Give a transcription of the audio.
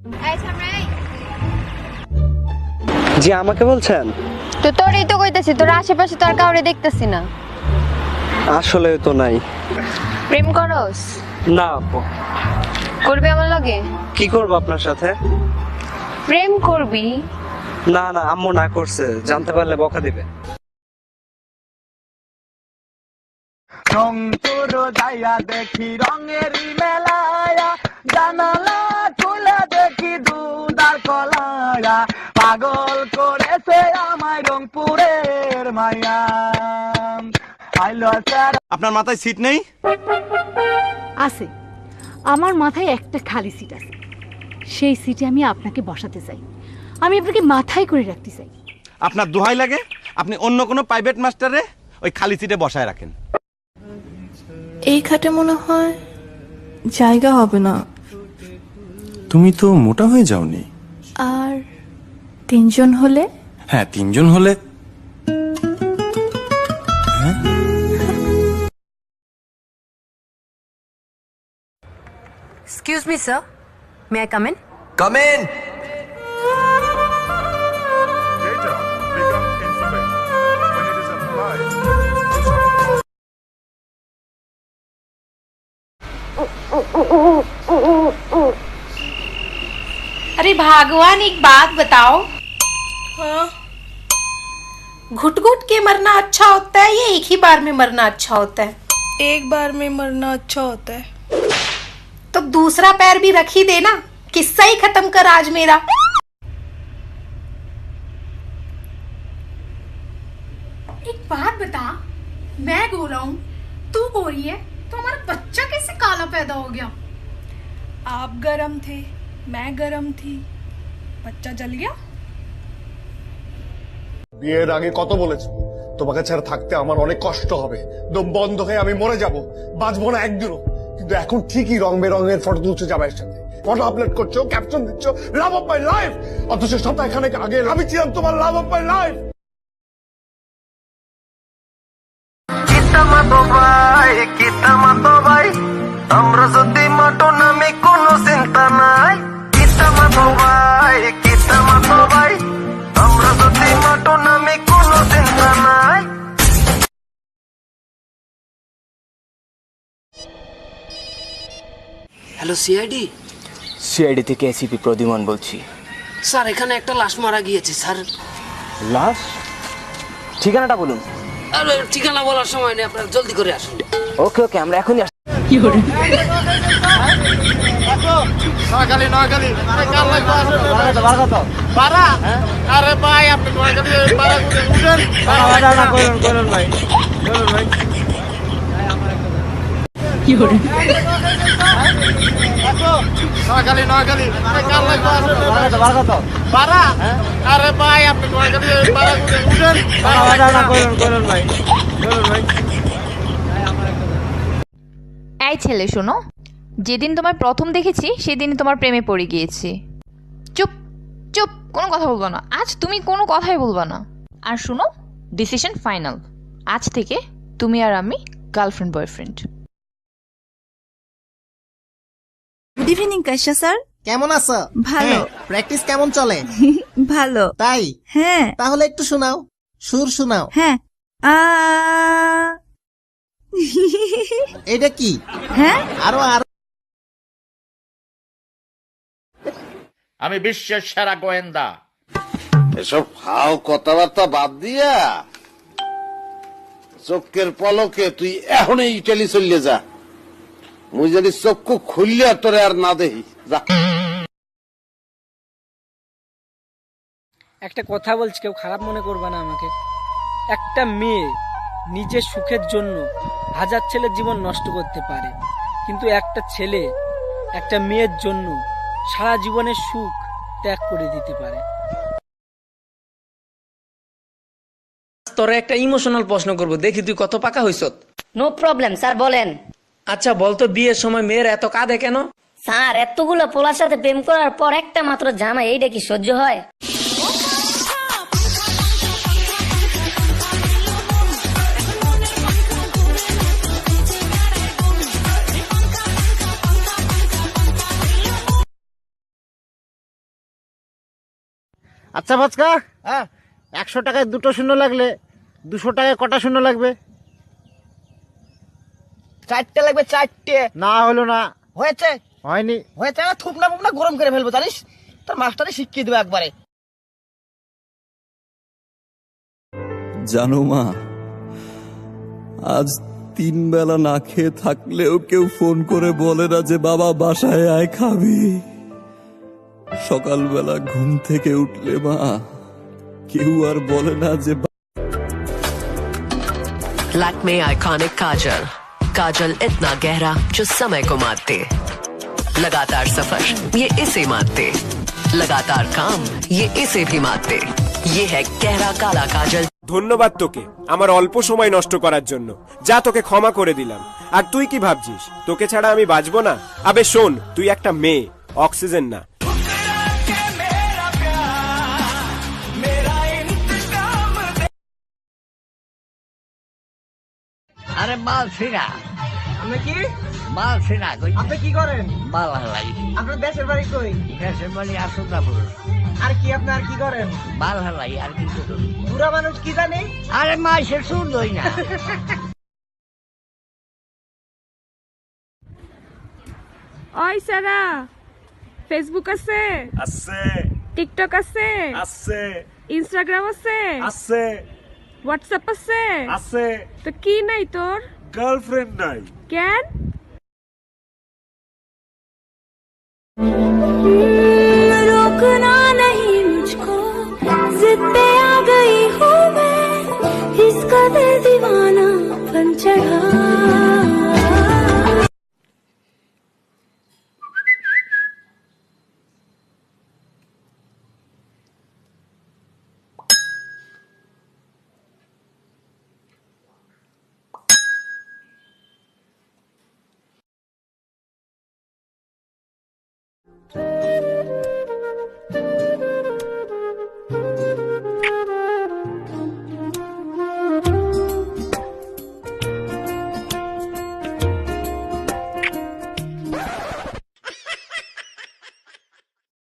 এই জি আমাকে বলছেন? তো তোরই তো কইতাছি তোর আশেপাশে তো আর কাউরে দেখতেছি না। আসলে তো নাই। প্রেম করস? না আপু। করবি আমার লগে? কি করব আপনার সাথে? প্রেম করবি? না না আম্মু না করছে জানতে পারলে বকা দিবে। রংপুর যাইয়া দেখি রঙের মেলায়া জানালা কলায়া পাগল করেছে আমায় রংপুরের স্যার আপনার মাথায় সিট নেই? আছে। আমার মাথায় একটা খালি সিট আছে। সেই সিটে আমি আপনাকে বসাতে চাই। আমি আপনাকে মাথায় করে রাখতে চাই। আপনার দোহাই লাগে? আপনি অন্য কোনো প্রাইভেট মাস্টারে ওই খালি সিটে বসায় রাখেন। এই খাটে মনে হয় জায়গা হবে না। তুমি তো মোটা হয়ে যাওনি। তিনজন হলে হ্যাঁ তিনজন হলে Excuse me, sir. May I come in? Come in. Data become information when it is applied to some अरे भगवान एक बात बताओ घुट घुट के मरना अच्छा होता है या एक ही बार में मरना अच्छा होता है? एक बार में मरना अच्छा होता है। तो दूसरा पैर भी रख ही देना। किस्सा ही खत्म कर आज मेरा। एक बात बता मैं गोरा हूँ तू गोरी है तो हमारा बच्चा कैसे काला पैदा हो गया? आप गरम थे मैं गरम थी। बच्चा जल गया? বিয়ের আগে কত বলেছ? তোমাকে ছাড়া থাকতে আমার অনেক কষ্ট হবে। দম বন্ধ হয়ে আমি মরে যাব। বাঁচবো না একদিনও। কিন্তু এখন ঠিকই রং বেরঙের ফটো তুলছো জামাইয়ের সাথে। ফটো আপলোড করছ ক্যাপশন দিচ্ছ লাভ অফ মাই লাইফ অথচ সপ্তাহখানেক আগে আমি ছিলাম তোমার লাভ অফ মাই লাইফ কিতামা হ্যালো সিআইডি সিআইডি থেকে এসিপি প্রদিমান বলছি। স্যার এখানে একটা লাশ মারা গিয়েছে স্যার। লাশ? ঠিকানাটা বলুন। আরে ঠিকানা বলার সময় নেই আপনারা জলদি করে আসুন। ওকে ওকে আমরা এখনই আসছি। নয়গালি কার? লাগবে পারা আরে ভাই আপনি নয়গালি পারা উঠেন। নয়গালি নয়গালি কার? লাগবে পারা আরে ভাই আপনি উঠেন। এই ছেলে শোনো। যেদিন তোমার প্রথম দেখেছি সেদিনই তোমার প্রেমে পড়ে গিয়েছি। চুপ চুপ কোনো কথা বলব না। আজ তুমি কোনো কথাই বলবা না। আর শোনো ডিসিশন ফাইনাল আজ থেকে তুমি আর আমি গার্লফ্রেন্ড বয়ফ্রেন্ড গুড ইভিনিং কাশ্যা স্যার কেমন আছো? ভালো। প্র্যাকটিস কেমন চলে? ভালো। তাই? হ্যাঁ। তাহলে একটু শোনাও। সুর শোনাও। হ্যাঁ। আ এটা কি? হ্যাঁ? আরও আর। আমি বিশ্বের সেরা গোয়েন্দা। এসব ফাও কথাবার্তা বাদ দিয়া চোখের পলকে তুই এখনই ইটালি চললে যা। মুই যদি চক্ষু খুললে তোরে আর না দেহি যা। একটা কথা বলছি কেউ খারাপ মনে করবে না আমাকে। একটা মেয়ে নিজের সুখের জন্য হাজার ছেলের জীবন নষ্ট করতে পারে কিন্তু একটা ছেলে একটা মেয়ের জন্য সারা জীবনের সুখ ত্যাগ করে দিতে পারে। তোরা একটা ইমোশনাল প্রশ্ন করব দেখি তুই কত পাকা হইছ নো প্রবলেম স্যার বলেন। আচ্ছা বলতো বিয়ের সময় মেয়ের এত কাঁদে কেন? স্যার এতগুলো পোলার সাথে প্রেম করার পর একটা মাত্র জামা এইটা কি সহ্য হয়? আচ্ছা ভাজকা হ্যাঁ। একশো টাকায় দুটো শূন্য লাগলে দুশো টাকায় কটা শূন্য লাগবে? চারটে লাগবে চারটে। না হলো না। হয়েছে? হয়নি। হয়েছে না? থুপনা ফুপনা গরম করে ফেলব জানিস? তোর মাস্টারে শিখিয়ে দেবে একবারে। জানো মা আজ তিন বেলা না খেয়ে থাকলেও কেউ ফোন করে বলে না যে বাবা বাসায় আয় খাবি। সকালবেলা ঘুম থেকে উঠলে মা কেউ আর বলে না যে Lakme Iconic Kajal काजल इतना गहरा जो समय को मारते लगातार सफर ये इसे मारते लगातार काम ये इसे भी मारते ये है गहरा काला काजल ধন্যবাদ তোকে আমার অল্প সময় নষ্ট করার জন্য যা তোকে ক্ষমা করে দিলাম আর তুই কি ভাবছিস তোকে ছাড়া আমি বাঁচবো না আবে শোন তুই একটা মেয়ে অক্সিজেন না আরে মাল আপনি কি? মাল ফিরা আপনি কি করেন? মাল হালাই। আপনার দেশের বাড়ি কই? দেশের বাড়ি আসন্দাপুর আর কি আপনি আর কি করেন? মাল হালাই আর কি করুন? বুড়া মানুষ কি জানে? আরে শুনলই না। ওই সারা ফেসবুক আছে? আছে। টিকটক আছে? আছে। ইনস্টাগ্রাম আছে? আছে। হোয়াটসঅ্যাপ আছে। আছে। তো কি নাই তোর? গার্লফ্রেন্ড নাই। কেন? রুকনা